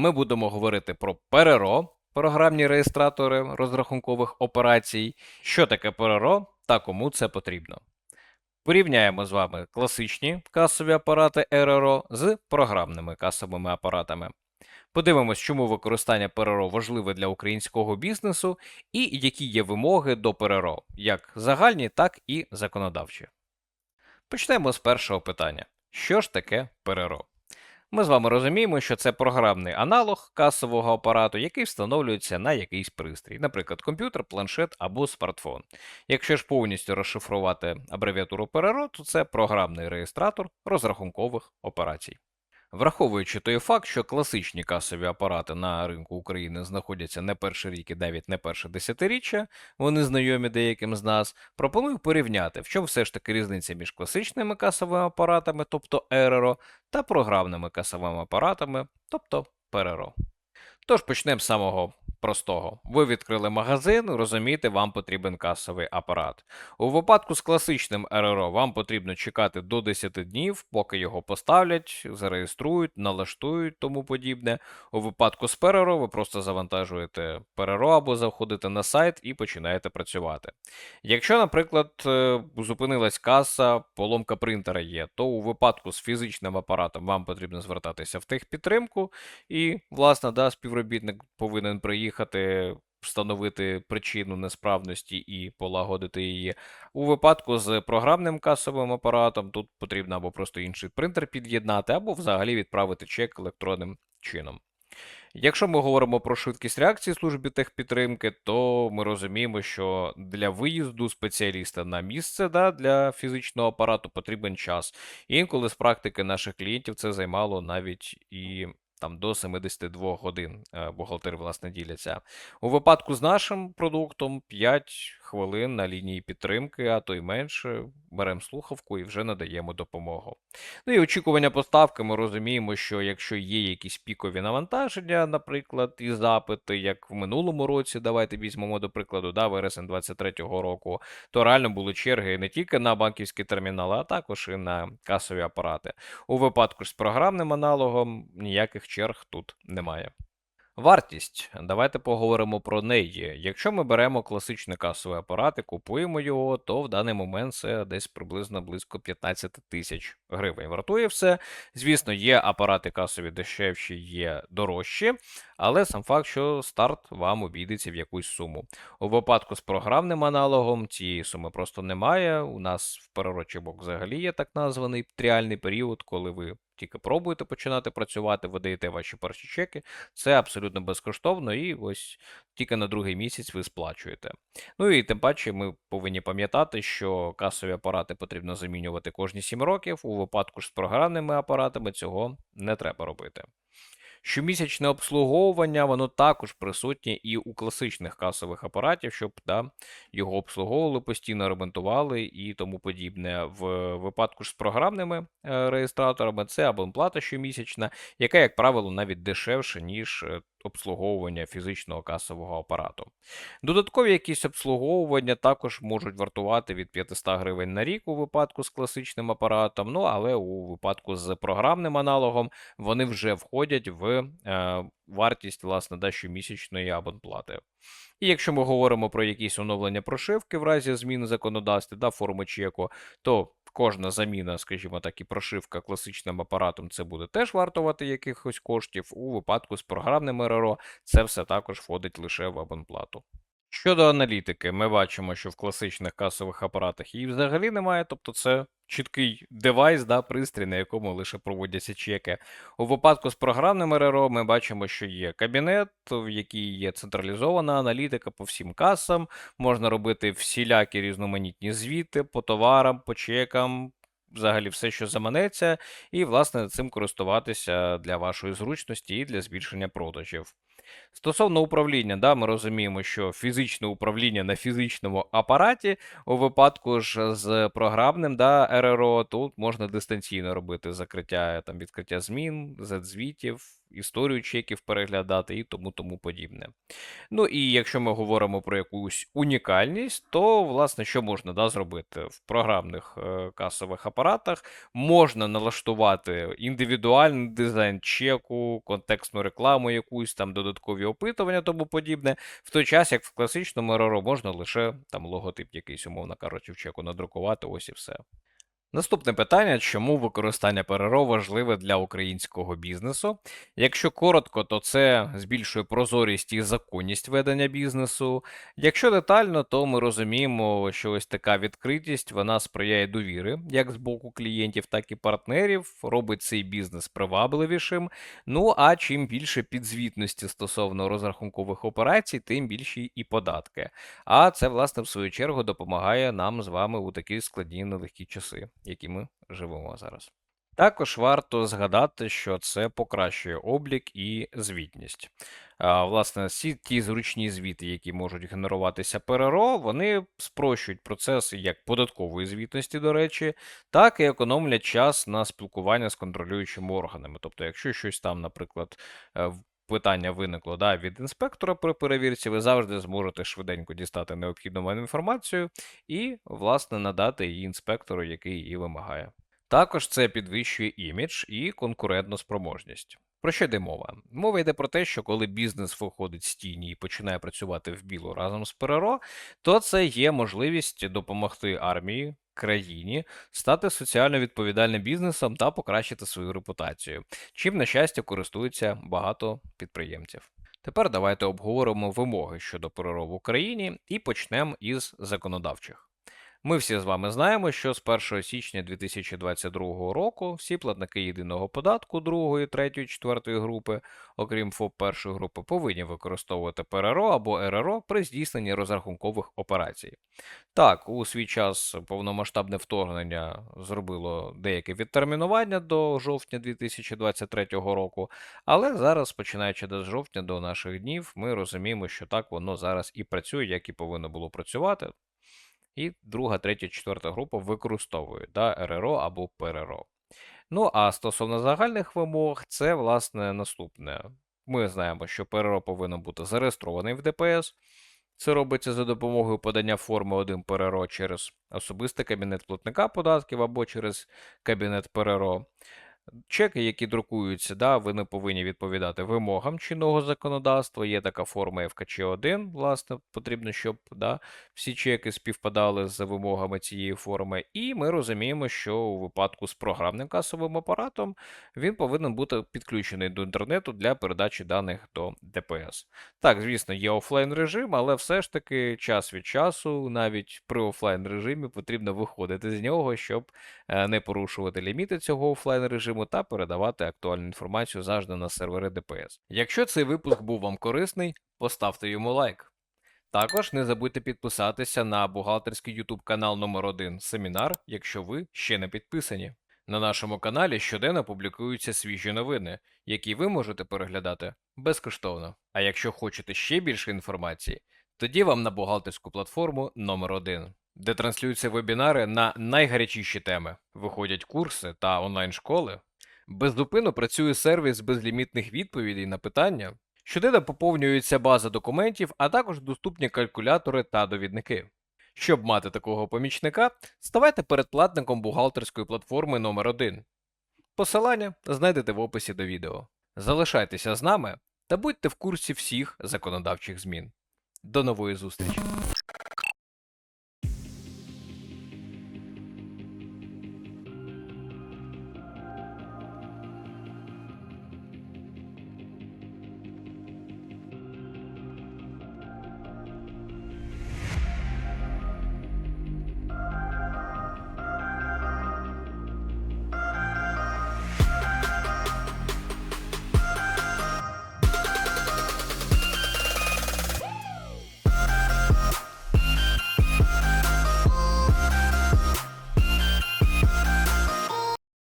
Ми будемо говорити про ПРРО, програмні реєстратори розрахункових операцій, що таке ПРРО та кому це потрібно. Порівняємо з вами класичні касові апарати РРО з програмними касовими апаратами. Подивимось, чому використання ПРРО важливе для українського бізнесу і які є вимоги до ПРРО, як загальні, так і законодавчі. Почнемо з першого питання: що ж таке ПРРО? Ми з вами розуміємо, що це програмний аналог касового апарату, який встановлюється на якийсь пристрій, наприклад, комп'ютер, планшет або смартфон. Якщо ж повністю розшифрувати абревіатуру ПРРО, то це програмний реєстратор розрахункових операцій. Враховуючи той факт, що класичні касові апарати на ринку України знаходяться не перший рік і навіть не перше десятиріччя, вони знайомі деяким з нас, пропоную порівняти, в чому все ж таки різниця між класичними касовими апаратами, тобто РРО, та програмними касовими апаратами, тобто ПРРО. Тож почнемо з самого простого. Ви відкрили магазин, розумієте, вам потрібен касовий апарат. У випадку з класичним РРО вам потрібно чекати до 10 днів, поки його поставлять, зареєструють, налаштують тому подібне. У випадку з ПРРО ви просто завантажуєте ПРРО або заходите на сайт і починаєте працювати. Якщо, наприклад, е, зупинилась каса, поломка принтера є, то у випадку з фізичним апаратом вам потрібно звертатися в техпідтримку, і, власне, да, співробітник повинен приїхати, встановити причину несправності і полагодити її. У випадку з програмним касовим апаратом тут потрібно або просто інший принтер під'єднати, або взагалі відправити чек електронним чином. Якщо ми говоримо про швидкість реакції службі техпідтримки, то ми розуміємо, що для виїзду спеціаліста на місце да, для фізичного апарату потрібен час. Інколи з практики наших клієнтів це займало навіть і там до 72 годин е, бухгалтери, власне, діляться. У випадку з нашим продуктом 5 хвилин на лінії підтримки, а то й менше. Беремо слухавку і вже надаємо допомогу. Ну і очікування поставки. Ми розуміємо, що якщо є якісь пікові навантаження, наприклад, і запити, як в минулому році, давайте візьмемо до прикладу, да, вересень 23-го року, то реально були черги не тільки на банківські термінали, а також і на касові апарати. У випадку ж з програмним аналогом ніяких черг тут немає. Вартість. Давайте поговоримо про неї. Якщо ми беремо класичний касовий апарат і купуємо його, то в даний момент це десь приблизно близько 15 тисяч гривень. Вартує все. Звісно, є апарати касові дешевші, є дорожчі, але сам факт, що старт вам обійдеться в якусь суму. У випадку з програмним аналогом цієї суми просто немає. У нас в перерочибок взагалі є так названий тріальний період, коли ви тільки пробуєте починати працювати, ви даєте ваші перші чеки. Це абсолютно безкоштовно, і ось тільки на другий місяць ви сплачуєте. Ну і тим паче ми повинні пам'ятати, що касові апарати потрібно замінювати кожні 7 років. У випадку ж з програмними апаратами цього не треба робити. Щомісячне обслуговування, воно також присутнє і у класичних касових апаратів, щоб да, його обслуговували, постійно ремонтували і тому подібне. В випадку ж з програмними е, реєстраторами це абонплата щомісячна, яка, як правило, навіть дешевше, ніж е, обслуговування фізичного касового апарату. Додаткові якісь обслуговування також можуть вартувати від 500 гривень на рік у випадку з класичним апаратом, ну але у випадку з програмним аналогом вони вже входять в е, вартість власне да, щомісячної абонплати. І якщо ми говоримо про якісь оновлення прошивки в разі зміни законодавства да, форми чеку, то кожна заміна, скажімо так, і прошивка класичним апаратом, це буде теж вартувати якихось коштів. У випадку з програмним РРО це все також входить лише в абонплату. Щодо аналітики, ми бачимо, що в класичних касових апаратах її взагалі немає, тобто це чіткий девайс, да, пристрій, на якому лише проводяться чеки. У випадку з програмним РРО ми бачимо, що є кабінет, в якій є централізована аналітика по всім касам, можна робити всілякі різноманітні звіти по товарам, по чекам. Взагалі, все, що заманеться, і, власне, цим користуватися для вашої зручності і для збільшення продажів. Стосовно управління, да, ми розуміємо, що фізичне управління на фізичному апараті у випадку ж з програмним да, РРО, тут можна дистанційно робити закриття, там, відкриття змін, Z-звітів, історію чеків переглядати і тому тому подібне. Ну і якщо ми говоримо про якусь унікальність, то власне що можна да, зробити в програмних е, касових апаратах? Можна налаштувати індивідуальний дизайн чеку, контекстну рекламу, якусь там додаткові опитування, тому подібне. В той час, як в класичному РРО можна лише там логотип якийсь, умовно кажучи, в чеку надрукувати, ось і все. Наступне питання: чому використання ПРРО важливе для українського бізнесу? Якщо коротко, то це збільшує прозорість і законність ведення бізнесу. Якщо детально, то ми розуміємо, що ось така відкритість вона сприяє довіри як з боку клієнтів, так і партнерів, робить цей бізнес привабливішим. Ну а чим більше підзвітності стосовно розрахункових операцій, тим більші і податки. А це, власне, в свою чергу допомагає нам з вами у такі складні нелегкі часи які ми живемо зараз. Також варто згадати, що це покращує облік і звітність. А, Власне, всі ті зручні звіти, які можуть генеруватися ПРРО, вони спрощують процес як податкової звітності, до речі, так і економлять час на спілкування з контролюючими органами. Тобто, якщо щось там, наприклад, е, питання виникло да, від інспектора при перевірці, ви завжди зможете швиденько дістати необхідну вам інформацію і, власне, надати її інспектору, який її вимагає. Також це підвищує імідж і конкурентну спроможність. Про що йде мова? Мова йде про те, що коли бізнес виходить з тіні і починає працювати в білу разом з ПРРО, то це є можливість допомогти армії, країні стати соціально відповідальним бізнесом та покращити свою репутацію, чим, на щастя, користуються багато підприємців. Тепер давайте обговоримо вимоги щодо перероб в Україні і почнемо із законодавчих. Ми всі з вами знаємо, що з 1 січня 2022 року всі платники єдиного податку 2, 3, 4 групи, окрім ФОП першої групи, повинні використовувати ПРРО або РРО при здійсненні розрахункових операцій. Так, у свій час повномасштабне вторгнення зробило деяке відтермінування до жовтня 2023 року, але зараз, починаючи з жовтня до наших днів, ми розуміємо, що так воно зараз і працює, як і повинно було працювати. І друга, третя, четверта група використовують да, РРО або ПРРО. Ну, а стосовно загальних вимог, це, власне, наступне. Ми знаємо, що ПРРО повинен бути зареєстрований в ДПС. Це робиться за допомогою подання форми 1 ПРРО через особистий кабінет платника податків або через кабінет ПРРО. Чеки, які друкуються, да, вони повинні відповідати вимогам чинного законодавства. Є така форма ФКЧ1, власне, потрібно, щоб да, всі чеки співпадали з вимогами цієї форми. І ми розуміємо, що у випадку з програмним касовим апаратом він повинен бути підключений до інтернету для передачі даних до ДПС. Так, звісно, є офлайн режим, але все ж таки час від часу, навіть при офлайн режимі, потрібно виходити з нього, щоб е, не порушувати ліміти цього офлайн режиму та передавати актуальну інформацію завжди на сервери ДПС. Якщо цей випуск був вам корисний, поставте йому лайк. Також не забудьте підписатися на бухгалтерський YouTube канал номер 1 Семінар, якщо ви ще не підписані. На нашому каналі щоденно публікуються свіжі новини, які ви можете переглядати безкоштовно. А якщо хочете ще більше інформації, тоді вам на бухгалтерську платформу номер 1 де транслюються вебінари на найгарячіші теми, виходять курси та онлайн-школи. Беззупинно працює сервіс безлімітних відповідей на питання. Щоденно поповнюється база документів, а також доступні калькулятори та довідники. Щоб мати такого помічника, ставайте передплатником бухгалтерської платформи номер 1 Посилання знайдете в описі до відео. Залишайтеся з нами та будьте в курсі всіх законодавчих змін. До нової зустрічі!